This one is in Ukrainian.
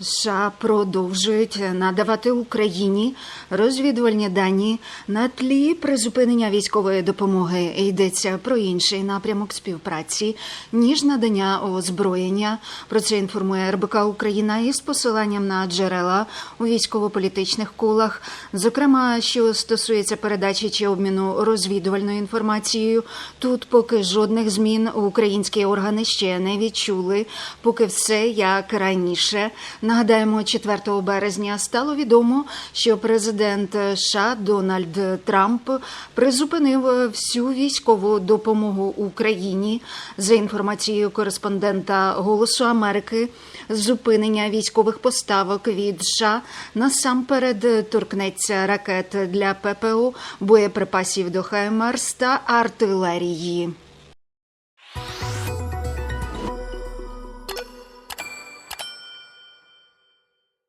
США продовжують надавати Україні розвідувальні дані на тлі призупинення військової допомоги. Йдеться про інший напрямок співпраці ніж надання озброєння. Про це інформує РБК Україна із посиланням на джерела у військово-політичних колах, зокрема, що стосується передачі чи обміну розвідувальною інформацією. Тут поки жодних змін українські органи ще не відчули, поки все як раніше. Нагадаємо, 4 березня стало відомо, що президент США Дональд Трамп призупинив всю військову допомогу Україні. За інформацією кореспондента Голосу Америки, зупинення військових поставок від США насамперед торкнеться ракет для ППО, боєприпасів до ХМРС та артилерії.